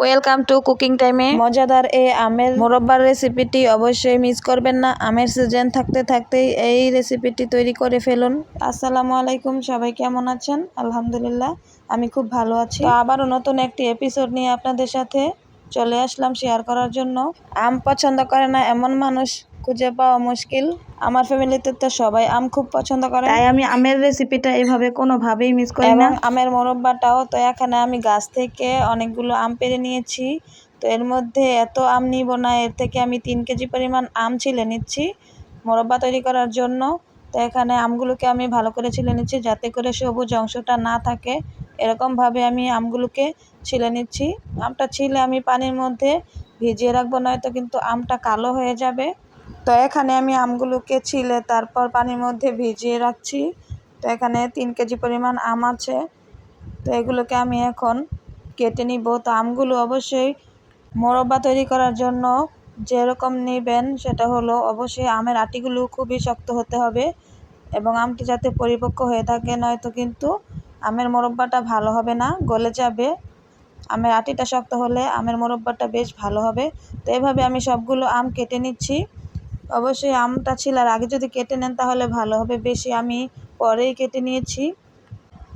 Welcome to cooking টাইমে মজাদার এই আমের মোরব্বার রেসিপিটি অবশ্যই মিস করবেন না। আমের সিজন থাকতে থাকতেই এই রেসিপিটি তৈরি করে ফেলুন। আসসালামু আলাইকুম, সবাই কেমন আছেন? আলহামদুলিল্লাহ, আমি খুব ভালো আছি। আবারও নতুন একটি এপিসোড নিয়ে আপনাদের সাথে চলে আসলাম শেয়ার করার জন্য। আম পছন্দ করে না এমন মানুষ। খুঁজে পাওয়া মুশকিল। আমার ফ্যামিলিতে তো সবাই আম খুব পছন্দ করে। তাই আমি আমের রেসিপিটা এভাবে কোনোভাবেই মিস করি না। আমের মোরব্বাটাও তো এখানে আমি গাছ থেকে অনেকগুলো আম পেরে নিয়েছি। তো এর মধ্যে এত আম নিব না এর থেকে আমি তিন কেজি পরিমাণ আম ছিলে নিচ্ছি মোরব্বা তৈরি করার জন্য। তো এখানে আমগুলোকে আমি ভালো করে ছিলে নিচ্ছি যাতে করে সবুজ অংশটা না থাকে। এরকমভাবে আমি আমগুলোকে ছিলে নিচ্ছি। আমটা ছিলে আমি পানির মধ্যে ভিজিয়ে রাখব নয়তো কিন্তু আমটা কালো হয়ে যাবে। তো এখানে আমি আমগুলোকে ছিলে তারপর পানির মধ্যে ভিজিয়ে রাখছি। তো এখানে তিন কেজি পরিমাণ আম আছে। তো এগুলোকে আমি এখন কেটে নিব। তো আমগুলো অবশ্যই মোরব্বা তৈরি করার জন্য যেরকম নেবেন সেটা হলো অবশ্যই আমের আটিগুলো খুবই শক্ত হতে হবে এবং আমটি যাতে পরিপক্ক হয়ে থাকে, নয়তো কিন্তু আমের মোরব্বাটা ভালো হবে না, গলে যাবে। আমের আটিটা শক্ত হলে আমের মোরব্বাটা বেশ ভালো হবে। তো এভাবে আমি সবগুলো আম কেটে নিচ্ছি। অবশ্যই আমটা ছিলার আগে যদি কেটে নেন তাহলে ভালো হবে। বেশি আমি পরেই কেটে নিয়েছি।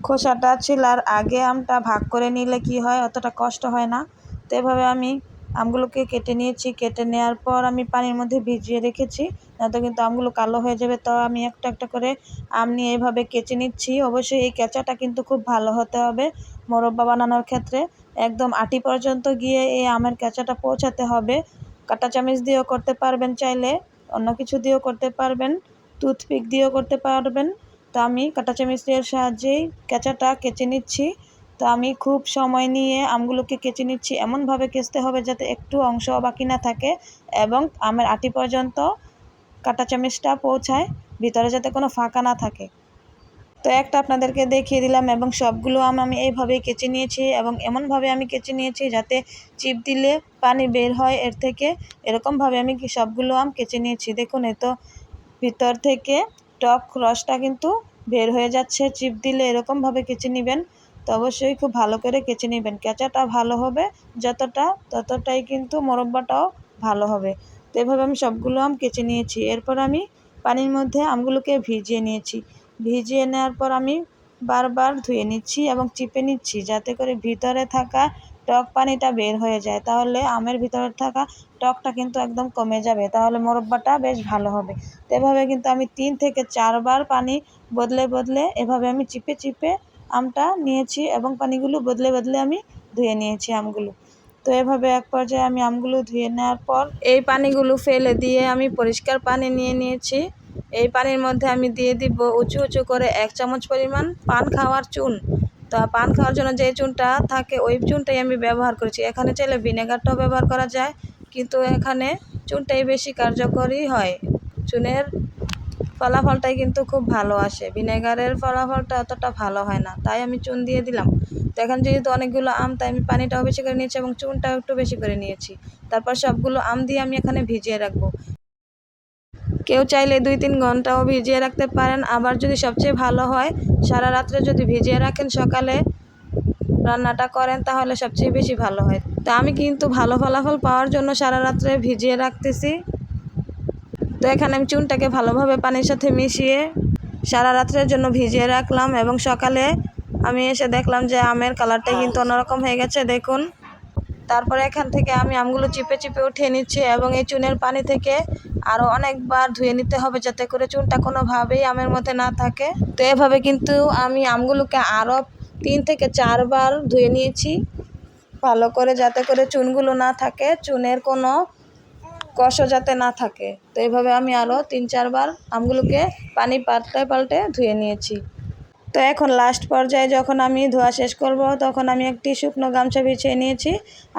খোসাটা ছিলার আগে আমটা ভাগ করে নিলে কি হয়, অতটা কষ্ট হয় না। তো এভাবে আমি আমগুলোকে কেটে নিয়েছি। কেটে নেওয়ার পর আমি পানির মধ্যে ভিজিয়ে রেখেছি, নয়তো কিন্তু আমগুলো কালো হয়ে যাবে। তো আমি একটা একটা করে আম নিয়ে এভাবে কেচে নিচ্ছি। অবশ্যই এই কেঁচাটা কিন্তু খুব ভালো হতে হবে মোরব্বা বানানোর ক্ষেত্রে। একদম আটি পর্যন্ত গিয়ে এই আমের কেঁচাটা পৌঁছাতে হবে। কাঁটা চামচ দিয়েও করতে পারবেন চাইলে। অন্য কিছু দিয়েও করতে পারবেন টুথপিক দিয়েও করতে পারবেন। তো আমি কাঁটা চামচের সাহায্যেই কেঁচাটা কেচে নিচ্ছি। তো আমি খুব সময় নিয়ে আমগুলোকে কেচে নিচ্ছি, এমনভাবে কেচতে হবে যাতে একটু অংশ বাকি না থাকে এবং আমের আটি পর্যন্ত কাঁটা চামিচটা পৌঁছায়, ভিতরে যাতে কোনো ফাঁকা না থাকে। তো একটা আপনাদেরকে দেখিয়ে দিলাম এবং সবগুলো আম আমি এইভাবেই কেচে নিয়েছি এবং এমনভাবে আমি কেচে নিয়েছি যাতে চিপ দিলে পানি বের হয় এর থেকে। এরকমভাবে আমি সবগুলো আম কেচে নিয়েছি? দেখুন, এ তো ভিতর থেকে টক রসটা কিন্তু বের হয়ে যাচ্ছে। চিপ দিলে এরকমভাবে কেচে নেবেন। তো অবশ্যই খুব ভালো করে কেচে নেবেন। কেঁচাটা ভালো হবে, যতটা ততটাই কিন্তু মোরব্বাটাও ভালো হবে। তো এভাবে আমি সবগুলো আম কেচে নিয়েছি। এরপর আমি পানির মধ্যে আমগুলোকে ভিজিয়ে নিয়েছি। ভিজিয়ে নেওয়ার পর আমি বারবার ধুয়ে নিচ্ছি এবং চিপে নিচ্ছি যাতে করে ভিতরে থাকা টক পানিটা বের হয়ে যায়। তাহলে আমের ভিতরে থাকা টকটা কিন্তু একদম কমে যাবে। তাহলে মোরব্বাটা বেশ ভালো হবে। তো এভাবে কিন্তু আমি তিন থেকে চারবার পানি বদলে বদলে এভাবে আমি চিপে চিপে আমটা নিয়েছি এবং পানিগুলো বদলে বদলে আমি ধুয়ে নিয়েছি আমগুলো। তো এভাবে এক পর্যায়ে আমি আমগুলো ধুয়ে নেওয়ার পর এই পানিগুলো ফেলে দিয়ে আমি পরিষ্কার পানি নিয়ে নিয়েছি। এই পানির মধ্যে আমি দিয়ে দিব উঁচু উঁচু করে এক চামচ পরিমাণ পান খাওয়ার চুন। তো পান খাওয়ার জন্য যে চুনটা থাকে, ওই চুনটাই আমি ব্যবহার করেছি। এখানে চাইলে ভিনেগারটাও ব্যবহার করা যায়, কিন্তু এখানে চুনটাই বেশি কার্যকরী হয়। চুনের ফলাফলটাই কিন্তু খুব ভালো আসে। ভিনেগারের ফলাফলটা অতটা ভালো হয় না, তাই আমি চুন দিয়ে দিলাম। তো এখানে যেহেতু অনেকগুলো আম, তাই আমি পানিটাও বেশি করে নিয়েছি এবং চুনটাও একটু বেশি করে নিয়েছি। তারপর সবগুলো আম দিয়ে আমি এখানে ভিজিয়ে রাখব। কেউ চাইলে দুই তিন ঘন্টাও ভিজিয়ে রাখতে পারেন। আবার যদি সবচেয়ে ভালো হয়, সারা রাত্রে যদি ভিজিয়ে রাখেন সকালে রান্নাটা করেন, তাহলে সবচেয়ে বেশি ভালো হয়। তো আমি কিন্তু ভালো ফলাফল পাওয়ার জন্য সারা রাত্রে ভিজিয়ে রাখতেছি। তো এখানে আমি চুনটাকে ভালোভাবে পানির সাথে মিশিয়ে সারা রাত্রের জন্য ভিজিয়ে রাখলাম এবং সকালে আমি এসে দেখলাম যে আমের কালারটা কিন্তু অন্যরকম হয়ে গেছে, দেখুন। তারপরে এখান থেকে আমি আমগুলো চিপে চিপে উঠিয়ে নিচ্ছি এবং এই চুনের পানি থেকে আরও অনেকবার ধুয়ে নিতে হবে যাতে করে চুনটা কোনোভাবেই আমের মধ্যে না থাকে। তো এভাবে কিন্তু আমি আমগুলোকে আরও তিন থেকে চারবার ধুয়ে নিয়েছি। ভালো করে যাতে করে চুনগুলো না থাকে, চুনের কোনো কষ যাতে না থাকে। তো এভাবে আমি আরও তিন চারবার আমগুলোকে পানি পাল্টে পাল্টে ধুয়ে নিয়েছি। তো এখন লাস্ট পর্যায়ে যখন আমি ধোয়া শেষ করব, তখন আমি একটি শুকনো গামছা বিছিয়ে নিয়েছি।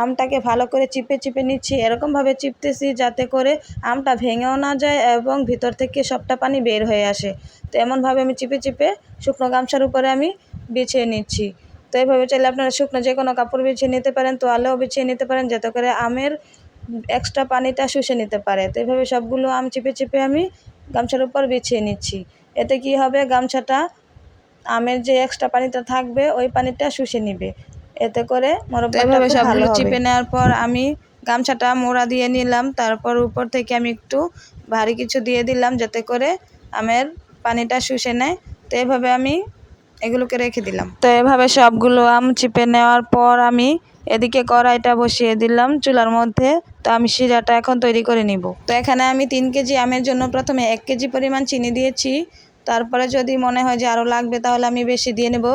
আমটাকে ভালো করে চিপে চিপে নিচ্ছি। এরকমভাবে চিপতেছি যাতে করে আমটা ভেঙেও না যায় এবং ভিতর থেকে সবটা পানি বের হয়ে আসে। তো এমনভাবে আমি চিপে চিপে শুকনো গামছার উপরে আমি বিছিয়ে নিচ্ছি। তো এইভাবে চাইলে আপনারা শুকনো যে কোনো কাপড় বিছিয়ে নিতে পারেন, তোয়ালেও বিছিয়ে নিতে পারেন, যাতে করে আমের এক্সট্রা পানিটা শুষে নিতে পারে। তো এইভাবে সবগুলো আম চিপে চিপে আমি গামছার উপর বিছিয়ে নিচ্ছি। এতে কি হবে? গামছাটা আমের যে এক্সট্রা পানিটা থাকবে ওই পানিটা শুষে নিবে। এতে করে মোরব্বাটা সবগুলো চিপে নেওয়ার পর আমি গামছাটা মোড়া দিয়ে নিলাম। তারপর উপর থেকে আমি একটু ভারী কিছু দিয়ে দিলাম যাতে করে আমের পানিটা শুষে নেয়। তো এভাবে আমি এগুলোকে রেখে দিলাম। তো এভাবে সবগুলো আম চিপে নেওয়ার পর আমি এদিকে কড়াইটা বসিয়ে দিলাম চুলার মধ্যে। তো আমি শিরাটা এখন তৈরি করে নিব। তো এখানে আমি তিন কেজি আমের জন্য প্রথমে এক কেজি পরিমাণ চিনি দিয়েছি। তারপরে যদি মনে হয় যে আরও লাগবে, তাহলে আমি বেশি দিয়ে নেব।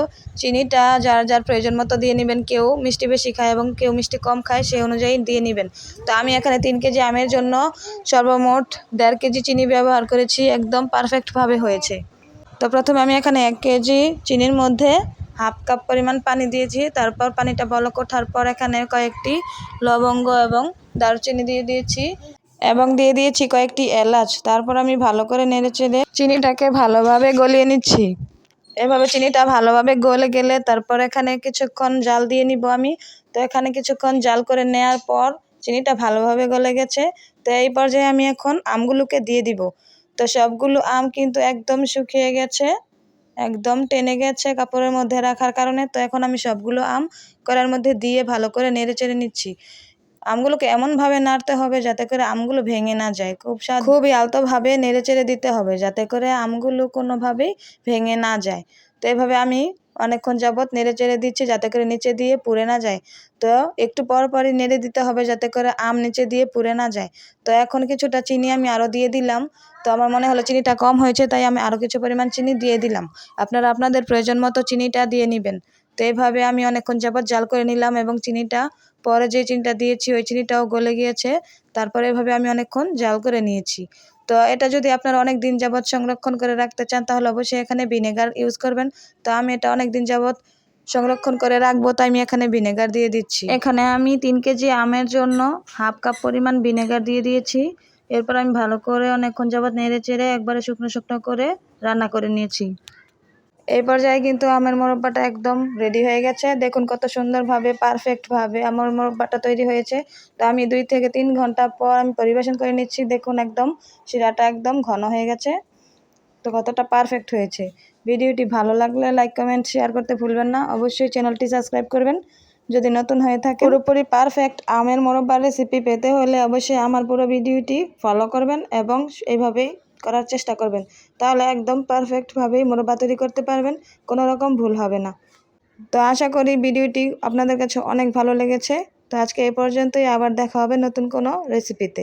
চিনিটা যার যার প্রয়োজন মতো দিয়ে নেবেন। কেউ মিষ্টি বেশি খায় এবং কেউ মিষ্টি কম খায়, সেই অনুযায়ী দিয়ে নেবেন। তো আমি এখানে তিন কেজি আমের জন্য সর্বমোট দেড় কেজি চিনি ব্যবহার করেছি। একদম পারফেক্টভাবে হয়েছে। তো প্রথমে আমি এখানে এক কেজি চিনির মধ্যে হাফ কাপ পরিমাণ পানি দিয়েছি। তারপর পানিটা বলক ওঠার পর এখানে কয়েকটি লবঙ্গ এবং দারুচিনি দিয়ে দিয়েছি। এবং দিয়ে দিয়েছি কয়েকটি এলাচ। তারপর আমি ভালো করে নেড়ে চেড়ে চিনিটাকে ভালোভাবে গলিয়ে নিচ্ছি। এভাবে চিনিটা ভালোভাবে গলে গেলে তারপর এখানে কিছুক্ষণ জাল দিয়ে নিব আমি। তো এখানে কিছুক্ষণ জাল করে নেওয়ার পর চিনিটা ভালোভাবে গলে গেছে। তো এই পর্যায়ে আমি এখন আমগুলোকে দিয়ে দিব। তো সবগুলো আম কিন্তু একদম শুকিয়ে গেছে, একদম টেনে গেছে কাপড়ের মধ্যে রাখার কারণে। তো এখন আমি সবগুলো আম করার মধ্যে দিয়ে ভালো করে নেড়ে চেড়ে নিচ্ছি। আমগুলোকে এমনভাবে নাড়তে হবে যাতে করে আমগুলো ভেঙে না যায়। খুব খুবই আলতোভাবে নেড়ে চেড়ে দিতে হবে যাতে করে আমগুলো কোনোভাবেই ভেঙে না যায়। তো এভাবে আমি অনেকক্ষণ যাবৎ নেড়ে চেড়ে দিচ্ছি যাতে করে নিচে দিয়ে পুড়ে না যায়। তো একটু পর পরই নেড়ে দিতে হবে যাতে করে আম নিচে দিয়ে পুড়ে না যায়। তো এখন কিছুটা চিনি আমি আরও দিয়ে দিলাম। তো আমার মনে হলো চিনিটা কম হয়েছে, তাই আমি আরও কিছু পরিমাণ চিনি দিয়ে দিলাম। আপনারা আপনাদের প্রয়োজন মতো চিনিটা দিয়ে নেবেন। তো এইভাবে আমি অনেকক্ষণ যাবৎ জাল করে নিলাম এবং চিনিটা পরে যে চিনিটা দিয়েছি, ওই চিনিটাও গলে গিয়েছে। তারপরে এভাবে আমি অনেকক্ষণ জাল করে নিয়েছি। তো এটা যদি আপনারা অনেক দিন যাবৎ সংরক্ষণ করে রাখতে চান, তাহলে অবশ্যই এখানে ভিনেগার ইউজ করবেন। তো আমি এটা অনেক দিন যাবৎ সংরক্ষণ করে রাখব, তাই আমি এখানে ভিনেগার দিয়ে দিচ্ছি। এখানে আমি তিন কেজি আমের জন্য হাফ কাপ পরিমাণ ভিনেগার দিয়ে দিয়েছি। এরপর আমি ভালো করে অনেকক্ষণ যাবৎ নেড়ে চেড়ে একবারে শুকনো শুকনো করে রান্না করে নিয়েছি। এই পর্যায়ে কিন্তু আমের মোরব্বাটা একদম রেডি হয়ে গেছে। দেখুন কত সুন্দরভাবে পারফেক্টভাবে আমার মোরব্বাটা তৈরি হয়েছে। তো আমি দুই থেকে তিন ঘণ্টা পর আমি পরিবেশন করে নিচ্ছি। দেখুন একদম শিরাটা একদম ঘন হয়ে গেছে। তো কতটা পারফেক্ট হয়েছে। ভিডিওটি ভালো লাগলে লাইক কমেন্ট শেয়ার করতে ভুলবেন না। অবশ্যই চ্যানেলটি সাবস্ক্রাইব করবেন। যদি নতুন হয়ে থাকে, পুরোপুরি পারফেক্ট আমের মোরব্বার রেসিপি পেতে হলে অবশ্যই আমার পুরো ভিডিওটি ফলো করবেন এবং এইভাবেই করার চেষ্টা করবেন। তাহলে একদম পারফেক্টভাবেই মোরব্বা তৈরি করতে পারবেন কোনো রকম ভুল হবে না। তো আশা করি ভিডিওটি আপনাদের কাছে অনেক ভালো লেগেছে। তো আজকে এ পর্যন্তই, আবার দেখা হবে নতুন কোনো রেসিপিতে